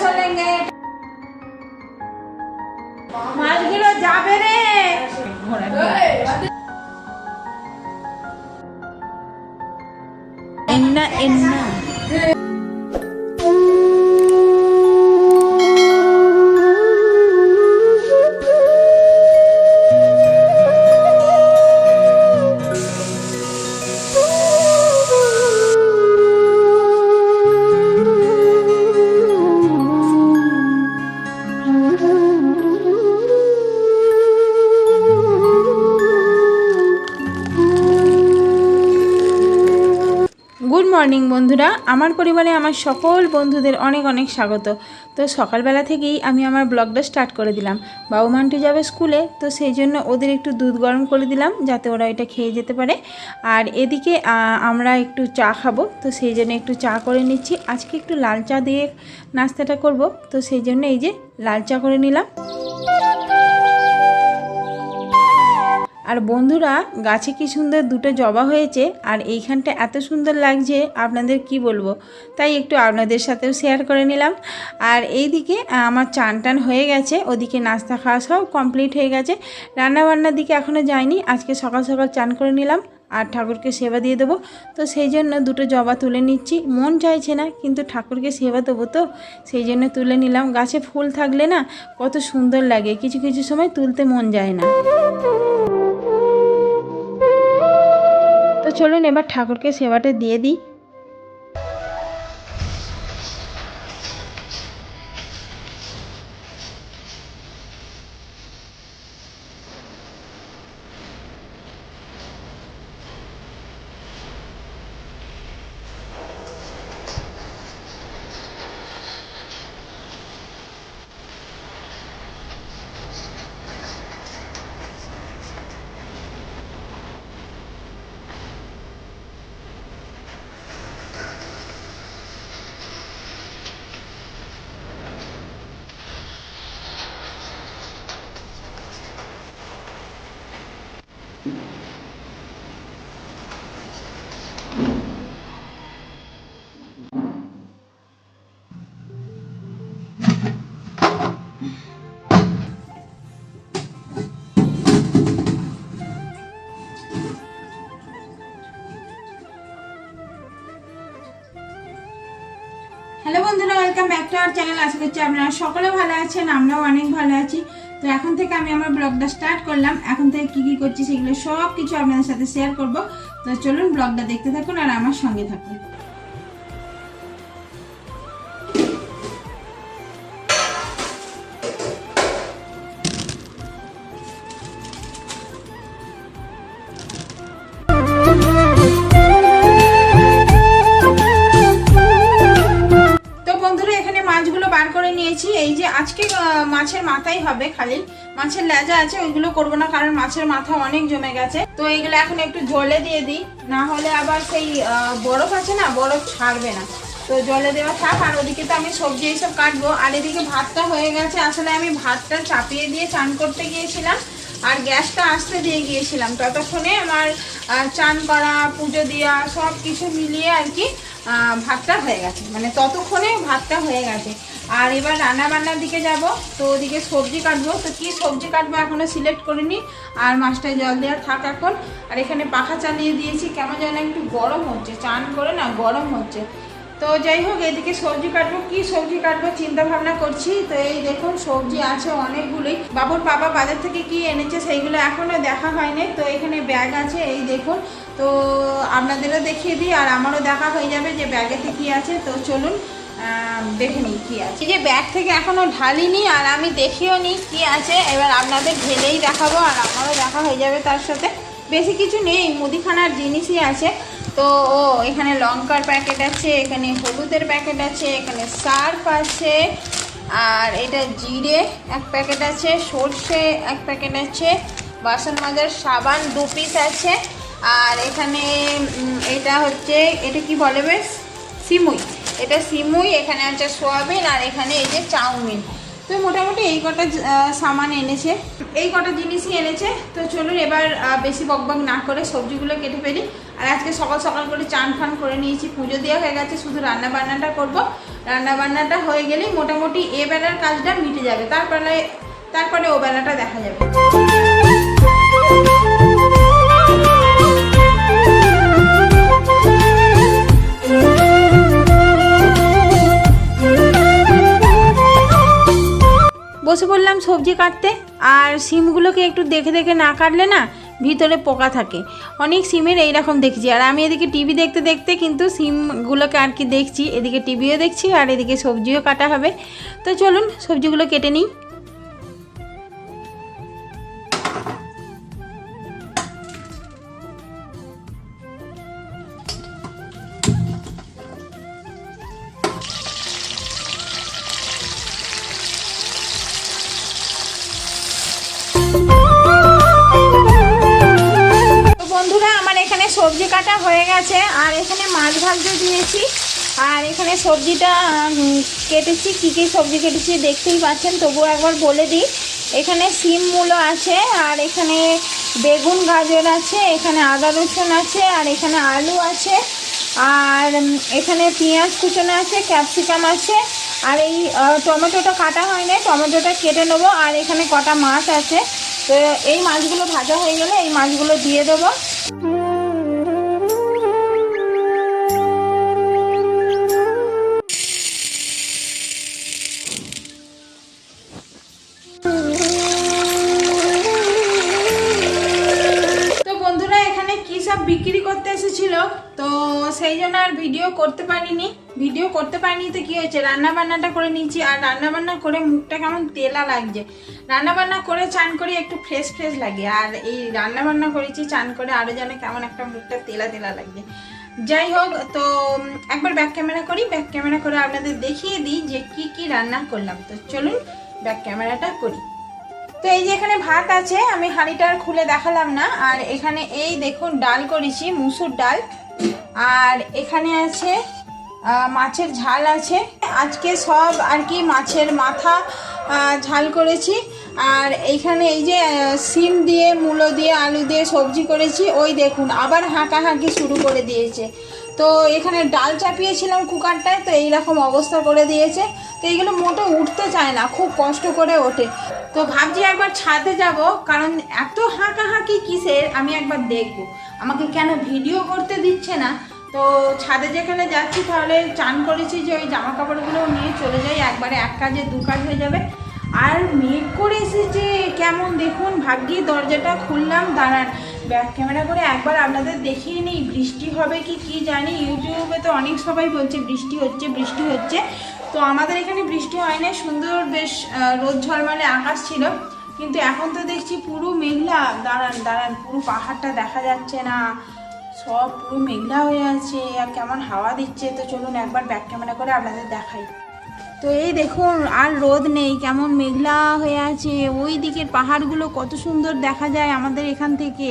চলেঙ্গে। মাছগুলো যাবে রে। এন্না এন্না। মর্নিং, বন্ধুরা। আমার পরিবারে আমার সকল বন্ধুদের অনেক অনেক স্বাগত। তো সকালবেলা থেকেই আমি আমার ব্লগটা স্টার্ট করে দিলাম। বাবু মান্টু যাবে স্কুলে, তো সেই জন্য ওদের একটু দুধ গরম করে দিলাম, যাতে ওরা এটা খেয়ে যেতে পারে। আর এদিকে আমরা একটু চা খাব, তো সেই জন্য একটু চা করে নিচ্ছি। আজকে একটু লাল চা দিয়ে নাস্তাটা করব, তো সেই জন্য এই যে লাল চা করে নিলাম। আর বন্ধুরা, গাছে কি সুন্দর দুটো জবা হয়েছে আর এইখানটা এত সুন্দর লাগছে, আপনাদের কি বলব? তাই একটু আপনাদের সাথেও শেয়ার করে নিলাম। আর এইদিকে আমার চান টান হয়ে গেছে, ওদিকে নাস্তা খাওয়া সব কমপ্লিট হয়ে গেছে। রান্নাবান্নার দিকে এখনও যায়নি আজকে সকাল সকাল চান করে নিলাম, আর ঠাকুরকে সেবা দিয়ে দেবো। তো সেই জন্য দুটো জবা তুলে নিচ্ছি। মন চাইছে না, কিন্তু ঠাকুরকে সেবা দেবো তো, সেই জন্য তুলে নিলাম। গাছে ফুল থাকলে না, কত সুন্দর লাগে, কিছু কিছু সময় তুলতে মন যায় না। চলুন এবার ঠাকুরকে সেবাটা দিয়ে দিই। Welcome back to our channel আশা করছি আপনারা সকলে ভালো আছেন, আমরাও অনেক ভালো আছি। তো এখন থেকে আমি আমার ব্লগটা স্টার্ট করলাম। এখন থেকে কি কি করছি সেগুলো সব কিছু আপনাদের সাথে শেয়ার করব। তো চলুন ব্লগটা দেখতে থাকুন আর আমার সঙ্গে থাকুন। নিয়েছি এই যে আজকে মাছের মাথাই হবে খালি। মাছের লেজা আছে, ওইগুলো করব না, কারণ মাছের মাথা অনেক জমে গেছে। তো এইগুলো এখন একটু জলে দিয়ে দিই, না হলে আবার সেই বরফ আছে না, বরফ ছাড়বে না। তো জলে দেওয়া থাক, আর ওদিকে তো আমি সবজি এইসব কাটবো। আর এদিকে ভাতটা হয়ে গেছে, আসলে আমি ভাতটা চাপিয়ে দিয়ে চান করতে গিয়েছিলাম, আর গ্যাসটা আসতে দিয়ে গিয়েছিলাম। ততক্ষণে আমার চান করা, পুজো দেওয়া সব কিছু মিলিয়ে আর কি ভাতটা হয়ে গেছে। মানে ততক্ষণে ভাতটা হয়ে গেছে। আর এবার রান্না বান্নার দিকে যাব। তো ওদিকে সবজি কাটবো। তো কি সবজি কাটবো এখনও সিলেক্ট করিনি। আর মাছটায় জল দেওয়া থাক এখন। আর এখানে পাখা চালিয়ে দিয়েছি। কেমন যেন একটু গরম হচ্ছে। চান করে না, গরম হচ্ছে। তো যাই হোক, এদিকে সবজি কাটবো। কি সবজি কাটবো চিন্তা ভাবনা করছি। তো এই দেখুন, সবজি আছে অনেকগুলোই। বাবুর বাবা বাজার থেকে কি এনেছে সেইগুলো এখনও দেখা হয়নি। তো এখানে ব্যাগ আছে, এই দেখুন। তো আপনাদেরও দেখিয়ে দিই। আর আমারও দেখা হয়ে যাবে যে ব্যাগেতে কি আছে। তো চলুন দেখে নিই কি আছে। এই যে ব্যাগ থেকে এখনও ঢালিনি আর আমি দেখিও নি কি আছে। এবার আপনাদের ঢেলেই দেখাবো আর আমারও দেখা হয়ে যাবে তার সাথে। বেশি কিছু নেই, মুদিখানার জিনিসই আছে। তো, ও, এখানে লঙ্কার প্যাকেট আছে, এখানে হলুদের প্যাকেট আছে, এখানে সার্ফ আছে, আর এটা জিরে এক প্যাকেট আছে, সর্ষে এক প্যাকেট আছে বাসন মাজার সাবান দু পিস আছে, আর এখানে এটা হচ্ছে, এটা কি বলে বেশ? সিমুই। এটা সিমুই, এখানে আছে সোয়াবিন আর এখানে এই যে চাউমিন। তো মোটামুটি এই কটা সামান এনেছে। এই কটা জিনিসই এনেছে। তো চলুন এবার বেশি বকবক না করে সবজিগুলো কেটে ফেলি। আর আজকে সকাল সকাল করে চান ফান করে নিয়েছি। পুজো দেওয়া হয়ে গেছে, শুধু রান্না বান্নাটা করব। রান্না বান্নাটা হয়ে গেলেই মোটামুটি এ বেলার কাজটা মিটে যাবে। তারপরে তারপরে ও বেলাটা দেখা যাবে। সবজি কাটতে। আর সিমগুলোকে একটু দেখে দেখে না কাটলে না ভিতরে পোকা থাকে। অনেক সিমের এইরকম দেখছি। আর আমি এদিকে টিভি দেখতে দেখতে কিন্তু সিমগুলোকে আর কি দেখছি। এদিকে টিভিও দেখছি আর এদিকে সবজিও কাটা হবে। তো চলুন সবজিগুলো কেটে নিই। হয়ে গেছে। আর এখানে মাছ ভাজতে দিয়েছি। আর এখানে সবজিটা কেটেছি। কী কী সবজি কেটেছি দেখতেই পাচ্ছেন, তবুও একবার বলে দিই। এখানে সিম মূলো আছে, আর এখানে বেগুন, গাজর আছে, এখানে আদা, রসুন আছে, আর এখানে আলু আছে। আর এখানে পেঁয়াজ কুচনো আছে, ক্যাপসিকাম আছে। আর এই টমেটোটা কাটা হয়নি, টমেটোটা কেটে নেব। আর এখানে কটা মাছ আছে। তো এই মাছগুলো ভাজা হয়ে গেলে এই মাছগুলো দিয়ে দেবো। করতে পারিনি তো কি হয়েছে? রান্না বান্নাটা করে নিয়েছি আর রান্না বান্না করে মুখটা কেমন তেলা লাগছে। রান্না বান্না করে চান করে, একটু ফ্রেশ ফ্রেশ লাগে। আর এই রান্না বান্না করেছি, চান করে আরও যেন কেমন একটা মুখটা তেলা তেলা লাগছে। যাই হোক, তো একবার ব্যাক ক্যামেরা করি। ব্যাক ক্যামেরা করে আপনাদের দেখিয়ে দিই যে কি কি রান্না করলাম। তো চলুন ব্যাক ক্যামেরাটা করি। তো এই যে এখানে ভাত আছে, আমি হাঁড়িটা আর খুলে দেখালাম না। আর এখানে এই দেখুন, ডাল করেছি, মুসুর ডাল। আর এখানে আছে মাছের ঝাল আছে। আজকে সব আর কি মাছের মাথা ঝাল করেছি। আর এইখানে এই যে সিম দিয়ে, মূলো দিয়ে, আলু দিয়ে সবজি করেছি, ওই দেখুন, আবার হাঁকা হাঁকি শুরু করে দিয়েছে। তো এখানে ডাল চাপিয়েছিলাম কুকারটায়, তো এইরকম অবস্থা করে দিয়েছে। তো এইগুলো মোটে উঠতে চায় না, খুব কষ্ট করে ওঠে। তো ভাবছি একবার ছাদে যাব, কারণ এত হাঁকা হাঁকি কিসের, আমি একবার দেখব। আমাকে কেন ভিডিও করতে দিচ্ছে না? তো ছাদে যেখানে যাচ্ছি তাহলে চান করেছি যে ওই জামা কাপড়গুলো নিয়ে চলে যাই। একবারে এক কাজে, দু কাজ হয়ে যাবে। আর মেঘ করে এসেছে, কেমন দেখুন ভাগ্যে দরজাটা খুললাম, দাঁড়ান। ব্যাক ক্যামেরা করে একবার আপনাদের দেখিয়ে নিই, বৃষ্টি হবে কি কি জানি। ইউটিউবে তো অনেক সবাই বলছে, বৃষ্টি হচ্ছে বৃষ্টি হচ্ছে। তো আমাদের এখানে বৃষ্টি হয় না সুন্দর বেশ রোদ ঝলমলে আকাশ ছিল। কিন্তু এখন তো দেখছি পুরো মেঘলা। দাঁড়ান দাঁড়ান, পুরো পাহাড়টা দেখা যাচ্ছে না। সব পুরো মেঘলা হয়ে আছে, আর কেমন হাওয়া দিচ্ছে? তো চলুন একবার ব্যাক ক্যামেরা করে আপনাদের দেখাই। তো এই দেখুন, আর রোদ নেই, কেমন মেঘলা হয়ে আছে। ওই দিকের পাহাড়গুলো কত সুন্দর দেখা যায় আমাদের এখান থেকে,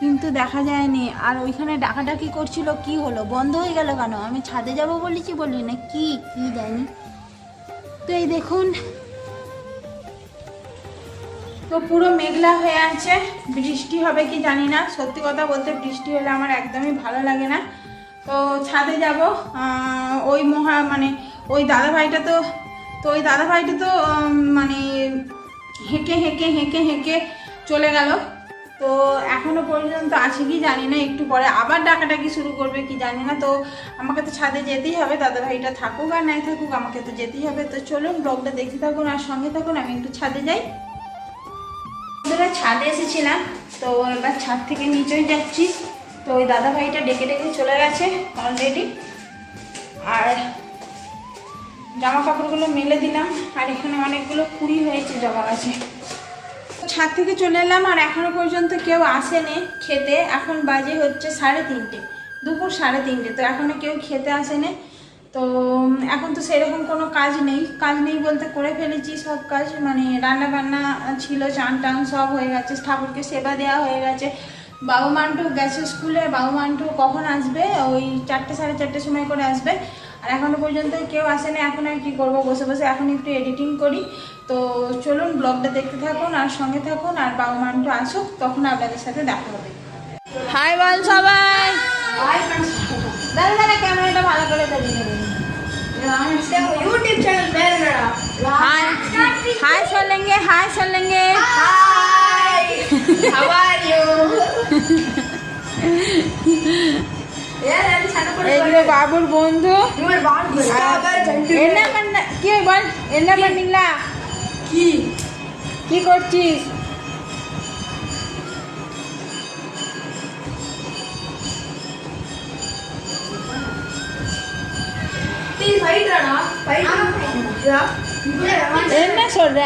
কিন্তু দেখা যায়নি। আর ওইখানে ডাকাডাকি করছিল, কি হলো? বন্ধ হয়ে গেল কেন? আমি ছাদে যাব বলেছি বলি না, কি? কি জানি। তো এই দেখুন তো পুরো মেঘলা হয়ে আছে। বৃষ্টি হবে কি জানি না। সত্যি কথা বলতে বৃষ্টি হলে আমার একদমই ভালো লাগে না। তো ছাদে যাব। ওই মহা মানে ওই দাদা ভাইটা তো তো ওই দাদা ভাইটা তো মানে হেঁকে হেঁকে হেঁকে হেঁকে চলে গেল। তো এখনও পর্যন্ত আছে কি জানি না। একটু পরে আবার ডাকাডাকি শুরু করবে কি জানি না। তো আমাকে তো ছাদে যেতেই হবে। দাদা ভাইটা থাকুক আর নাই থাকুক, আমাকে তো যেতেই হবে। তো চলুন ব্লগটা দেখতে থাকুন আর সঙ্গে থাকুন। আমি একটু ছাদে যাই। বন্ধুরা ছাদে এসেছিলাম, তো এবার ছাদ থেকে নিচেই যাচ্ছি। তো ওই দাদা ভাইটা ডেকে ডেকে চলে গেছে অলরেডি আর জামা কাপড়গুলো মেলে দিলাম, আর এখানে অনেকগুলো কুড়ি হয়েছে জমা গাছে। ছাদ থেকে চলে এলাম, আর এখনও পর্যন্ত কেউ আসেনি খেতে। এখন বাজে হচ্ছে সাড়ে তিনটে, দুপুর সাড়ে তিনটে, তো এখনও কেউ খেতে আসেনি। তো এখন তো সেরকম কোনো কাজ নেই। কাজ নেই বলতে করে ফেলেছি সব কাজ। মানে রান্না বান্না ছিল চান টান সব হয়ে গেছে। ঠাকুরকে সেবা দেওয়া হয়ে গেছে। বাবু মান্টু গেছে স্কুলে। বাবু মান্টু কখন আসবে? ওই চারটে সাড়ে চারটের সময় করে আসবে। আর এখনও পর্যন্ত কেউ আসেনি এখন আর কি করব? বসে বসে এখন একটু এডিটিং করি। তো চলুন ব্লগটা দেখতে থাকুন আর সঙ্গে থাকুন। আর বাবু মান্টু আসুক তখন আপনাদের সাথে দেখা হবে। হাই বল সবাই! দাঁড়া দাঁড়া ক্যামেরাটা ভালো করে দাঁড়িয়ে यूट्यूब चैनल हाय सुन लेंगे हाय सुन लेंगे हाय हाउ आर यू எங்க பாபுர் போந்து என்ன பண்ண கீ বল என்ன பண்ணீங்களா কি কি করছিস என்ன சொல்ற?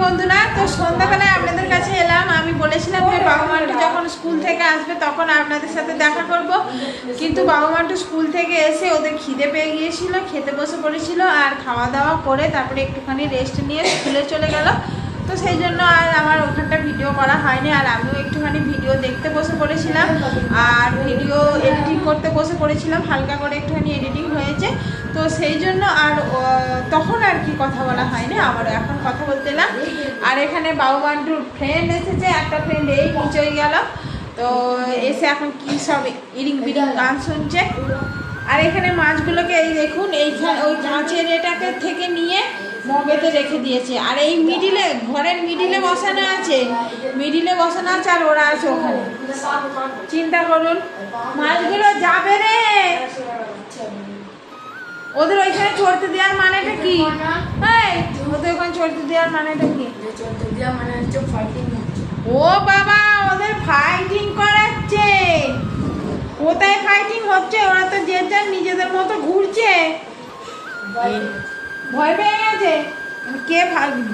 বন্ধুরা। তো সন্ধ্যাবেলায় আপনাদের কাছে এলাম। আমি বলেছিলাম বাবা যখন স্কুল থেকে আসবে তখন আপনাদের সাথে দেখা কিন্তু বাবা স্কুল থেকে এসে ওদের খিদে পেয়ে গিয়েছিল খেতে বসে পড়েছিল আর খাওয়া দাওয়া করে তারপরে একটুখানি রেস্ট নিয়ে স্কুলে চলে গেল। তো সেই জন্য আর আমার ওখানটা ভিডিও করা হয়নি, আর আমিও একটুখানি ভিডিও দেখতে বসে পড়েছিলাম, আর ভিডিও এডিটিং করতে বসে পড়েছিলাম, হালকা করে একটুখানি এডিটিং হয়েছে। তো সেই জন্য আর তখন আর কি কথা বলা হয়নি আবারও এখন কথা বলতে এলাম। আর এখানে বাবু বান্টুর ফ্রেন্ড এসেছে, একটা ফ্রেন্ড এই নিচই গেল। তো এসে এখন কি সব ইরিং বিরিং গান শুনছে। আর এখানে মাছগুলোকে এই দেখুন এইখানে ওই কাঁচের এটাকে থেকে নিয়ে মগেতে রেখে দিয়েছে। আর এই মিডিলে ঘরের মিডিলে বসানো আছে। মিডিলে বসানো আছে আর ওরা আছে ওখানে। চিন্তা করুন। মাছগুলো যাবে রে। ওদের ওইখানে চড়তে দেওয়ার মানেটা কি? ওদের ওখানে চড়তে দেওয়ার মানেটা কি? ও বাবা, ওদের ফাইটিং করাচ্ছে। কোথায় ফাইটিং হচ্ছে? ওরা তো যে যার নিজেদের মতো ঘুরছে। ভয় পেয়ে আছে কে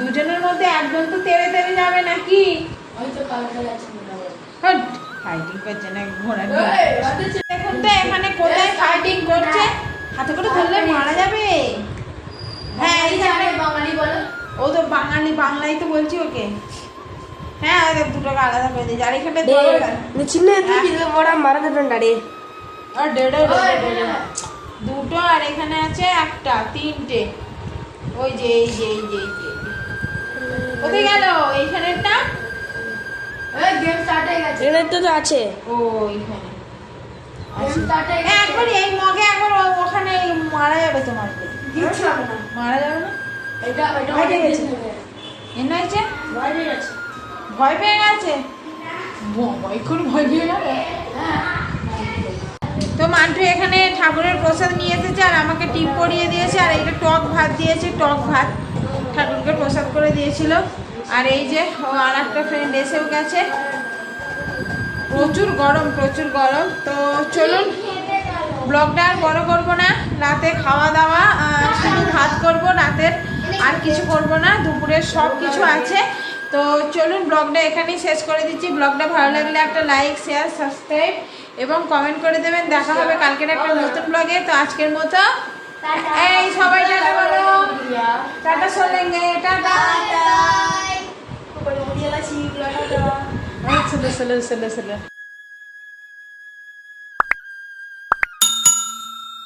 দুজনের মধ্যে একজন তো তেড়ে তেড়ে যাবে নাকি? ফাইটিং করছে না তো এখানে কোথায় ফাইটিং করছে? হাতে করে ধরলে মারা যাবে। হ্যাঁ বাঙালি বলো। ও তো বাঙালি তো বলছি ওকে। হ্যাঁ আলাদা করে দিয়েছি। আর এখানে ওরা হ্যাঁ। মারা আর দুটো আর এখানে আছে একটা তিনটে। ওই যে এই যে এই যে এই যে। কোথায় গেল? এইখানেরটা? গেম স্টার্ট হয়ে গেছে। তো আছে। ও এইখানে। হয়ে একবার এই মগে একবার ওখানে মারা যাবে না? মারা যাবে না? এটা এটা বাইরে গেছে। গেছে। এনে হয়েছে? বাইরে গেছে। ভয় পেয়ে গেছে? ভয় করে ভয় পেয়ে তো মান্টু এখানে ঠাকুরের প্রসাদ নিয়ে এসেছে আর আমাকে টিপ পরিয়ে দিয়েছে, আর এইটা টক ভাত দিয়েছে, টক ভাত ঠাকুরকে প্রসাদ করে দিয়েছিল। আর এই যে আর একটা ফ্রেন্ড এসেও গেছে। প্রচুর গরম প্রচুর গরম। তো চলুন, ব্লগটা আর বড় করব না। রাতে খাওয়া দাওয়া শুধু ভাত করব, রাতের আর কিছু করব না, দুপুরের সব কিছু আছে। তো চলুন, ব্লগটা এখানেই শেষ করে দিচ্ছি। ব্লগটা ভালো লাগলে একটা লাইক শেয়ার সাবস্ক্রাইব এবং কমেন্ট করে দেবেন দেখা হবে কালকের একটা নতুন ব্লগে তো আজকের মতো এই সবাই টাটা। বলো টাটা চলেঙ্গে টাটা। চলো।